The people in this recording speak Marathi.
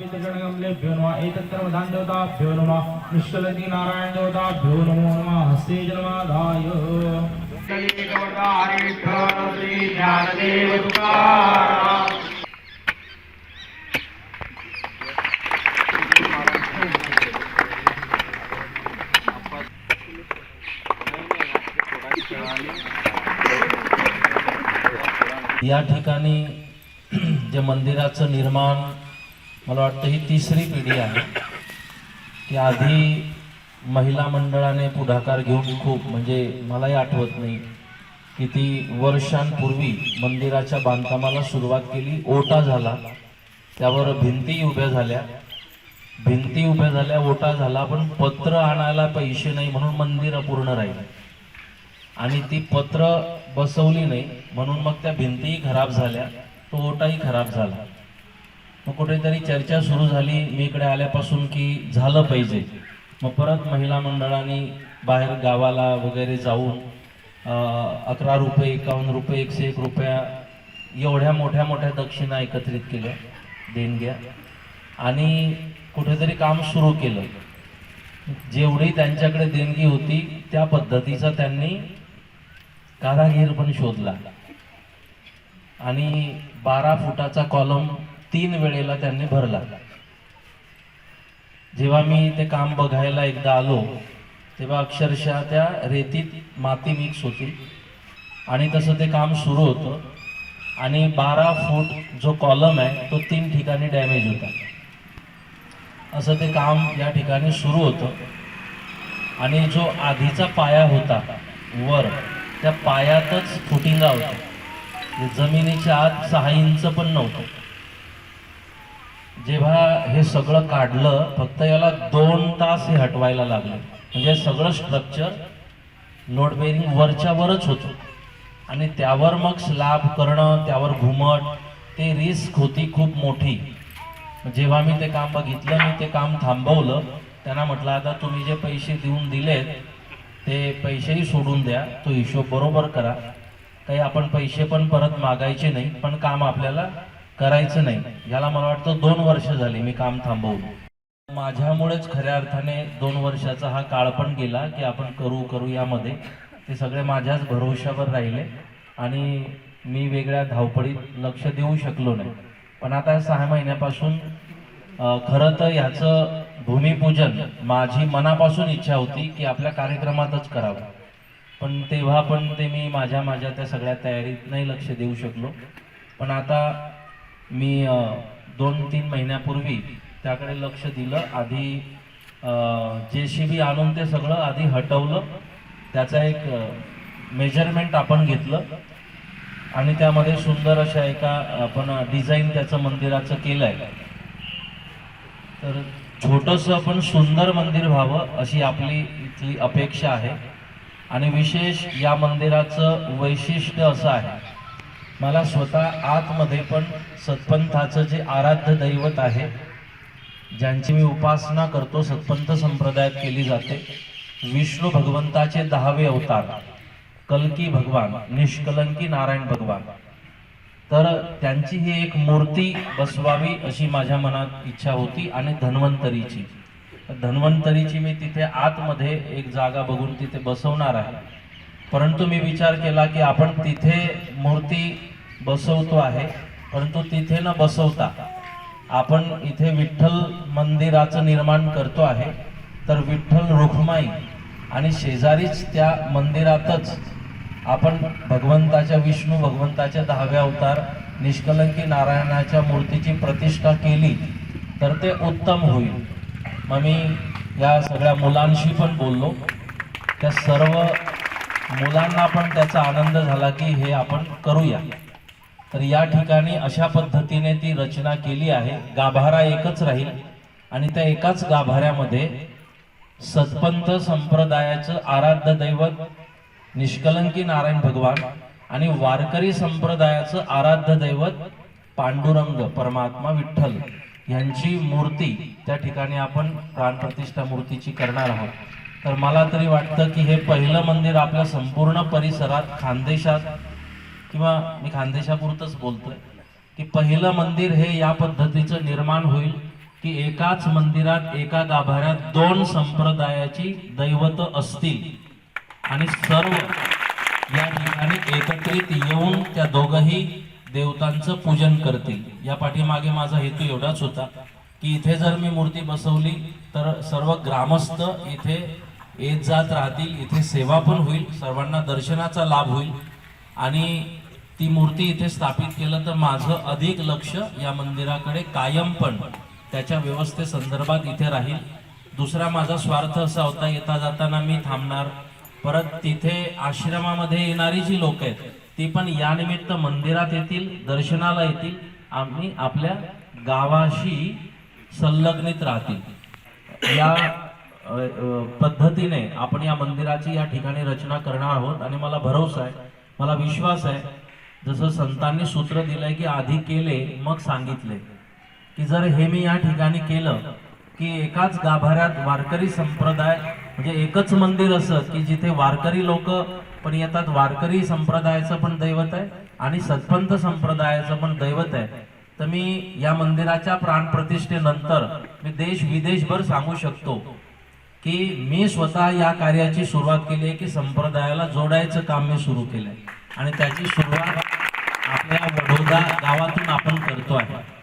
पितृगणगमलेभ्यो नमः। देवता देवताभ्यो नमः निष्कलति नारायण देवताभ्यो नमो नमः हस्ते जन्मादाय या ठिकाणी जे मंदिराचं निर्माण मला वाटतं ही तिसरी पिढी आहे. की आधी महिला मंडळाने पुढाकार घेऊन खूप म्हणजे मलाही आठवत नाही किती वर्षांपूर्वी मंदिराच्या बांधकामाला सुरुवात केली ओटा झाला त्यावर भिंती उभ्या झाल्या. भिंती उभ्या झाल्या ओटा झाला पण पत्र आणायला पैसे नाही म्हणून मंदिर अपूर्ण राहिलं. आणि ती पत्र बसवली नाही म्हणून मग त्या भिंतीही खराब झाल्या तो ओटाही खराब झाला. मग कुठेतरी चर्चा सुरू झाली. मी इकडे आल्यापासून की झालं पाहिजे. मग परत महिला मंडळाने बाहेर गावाला वगैरे जाऊन अकरा रुपये एकावन्न रुपये एकशे एक रुपया एवढ्या मोठ्या मोठ्या दक्षिणा एकत्रित केल्या देणग्या. आणि कुठेतरी काम सुरू केलं. जेवढी त्यांच्याकडे देणगी होती त्या पद्धतीचा त्यांनी कारागीर पण शोधला. आणि बारा फुटाचा कॉलम तीन वेळेला त्यांनी भरला. जेव्हा मी ते काम बघायला एकदा आलो तेव्हा अक्षरशः त्या रेतीत माती मिक्स होती आणि तसं ते काम सुरू होतं आणि बारा फूट जो कॉलम आहे तो तीन ठिकाणी डॅमेज होता. असं ते काम या ठिकाणी सुरू होतं आणि जो आधीचा पाया होता वर त्या पायातच फुटिंगा होत्या. जमिनीच्या आत सहा इंच पण नव्हतं. जेव्हा हे सगळं काढलं फक्त याला दोन तास हे हटवायला लागले. म्हणजे सगळं स्ट्रक्चर लोड बेरिंग वरच्या वरच होतं. आणि त्यावर मग स्लॅब करणं त्यावर घुमट ते रिस्क होती खूप मोठी. जेव्हा मी ते काम बघितलं मी ते काम थांबवलं त्यांना म्हटलं आता तुम्ही जे पैसे देऊन दिलेत ते पैसेही सोडून द्या. तो हिशोब बरोबर करा. काही आपण पैसे पण परत मागायचे नाही पण काम आपल्याला करायचं नाही. याला मला वाटतं दोन वर्ष झाली मी काम थांबवलं माझ्यामुळेच खऱ्या अर्थाने दोन वर्षाचा हा काळ पण गेला की आपण करू करू यामध्ये. ते सगळे माझ्याच भरोशावर राहिले आणि मी वेगळ्या धावपळीत लक्ष देऊ शकलो नाही. पण आता सहा महिन्यापासून खरं तर ह्याचं भूमिपूजन माझी मनापासून इच्छा होती की आपल्या कार्यक्रमातच करावं. पण तेव्हा पण ते मी माझ्या माझ्या त्या सगळ्या तयारीत नाही लक्ष देऊ शकलो. पण आता मी दोन तीन महिन्यापूर्वी त्याकडे लक्ष दिलं. आधी जे सी बी आणून ते सगळं आधी हटवलं. त्याचा एक मेजरमेंट आपण घेतलं. आणि त्यामध्ये सुंदर अशा एका आपण डिझाईन त्याचं मंदिराचं केलं आहे तर छोटंसं पण सुंदर मंदिर व्हावं अशी आपली इथली अपेक्षा आहे. आणि विशेष या मंदिराचं वैशिष्ट्य असं आहे मला स्वतः आतमध्ये पण सत्पंथाचं जे आराध्य दैवत आहे ज्यांची मी उपासना करतो सत्पंथ संप्रदायात केली जाते विष्णू भगवंताचे दहावे अवतार कल्की भगवान निष्कलंकी नारायण भगवान. तर त्यांची ही एक मूर्ती बसवावी अशी माझ्या मनात इच्छा होती आणि धन्वंतरीची. धन्वंतरीची मी तिथे आतमध्ये एक जागा बघून तिथे बसवणार आहे. परंतु मी विचार केला की आपण तिथे मूर्ती बसवतो आहे. परंतु तिथे न बसवता आपण इथे विठ्ठल मंदिराचं निर्माण करतो आहे. तर विठ्ठल रुखमाई आणि शेजारीच त्या मंदिरातच आपण भगवंताच्या विष्णू भगवंताच्या दहाव्या अवतार निष्कलंकी नारायणाच्या मूर्तीची प्रतिष्ठा केली तर ते उत्तम होईल. मग मी या सगळ्या मुलांशी पण बोललो. त्या सर्व मुलांना पण त्याचा आनंद झाला की हे आपण करूया. तर या ठिकाणी अशा पद्धतीने ती रचना केली आहे. गाभारा एकच राहील आणि त्या एकाच गाभाऱ्यामध्ये सतपंत संप्रदायाचं आराध्य दैवत निष्कलंकी नारायण भगवान आणि वारकरी संप्रदायाचं आराध्य दैवत पांडुरंग परमात्मा विठ्ठल यांची मूर्ती त्या ठिकाणी आपण प्राणप्रतिष्ठा मूर्तीची करणार आहोत. तर मला तरी वाटतं की हे पहिलं मंदिर आपल्या संपूर्ण परिसरात खानदेशात किंवा मी खानदेशापुरतच बोलतोय की पहिलं मंदिर हे या पद्धतीचं निर्माण होईल की एकाच मंदिरात एका गाभाऱ्यात दोन संप्रदायाची दैवत असतील. आणि सर्व या ठिकाणी एकत्रित येऊन त्या दोघही देवतांचं पूजन करतील. या पाठीमागे माझा हेतू एवढाच होता की इथे जर मी मूर्ती बसवली तर सर्व ग्रामस्थ इथे येत जात राहतील इथे सेवा पण होईल सर्वांना दर्शनाचा लाभ होईल. आणि ती मूर्ती इथे स्थापित केलं तर माझं अधिक लक्ष या मंदिराकडे कायम पण त्याच्या व्यवस्थेसंदर्भात इथे राहील. दुसरा माझा स्वार्थ असा होता येता जाताना मी थांबणार. परत तिथे आश्रमामध्ये येणारी जी लोक आहेत ती पण यानिमित्त मंदिरात येतील दर्शनाला येतील आम्ही आपल्या गावाशी संलग्नित राहतील. या पद्धतीने आपण या मंदिराची या ठिकाणी रचना करणार आहोत आणि मला भरोसा आहे मला विश्वास आहे जसं संतांनी सूत्र दिलंय की आधी केले मग सांगितले. की जर हे मी या ठिकाणी केलं की एकाच गाभाऱ्यात वारकरी संप्रदाय म्हणजे एकच मंदिर असं की जिथे वारकरी लोक पण येतात वारकरी संप्रदायाचं पण दैवत आहे आणि सतपंत संप्रदायाचं पण दैवत आहे. तर मी या मंदिराच्या प्राणप्रतिष्ठेनंतर मी देश विदेशभर सांगू शकतो की मी स्वतः या कार्याची सुरुवात केली आहे की संप्रदायाला जोडायचं काम मी सुरू केलंय. आणि त्याची सुरुवात आपल्या वडोदा गावातून आपण करतो आहे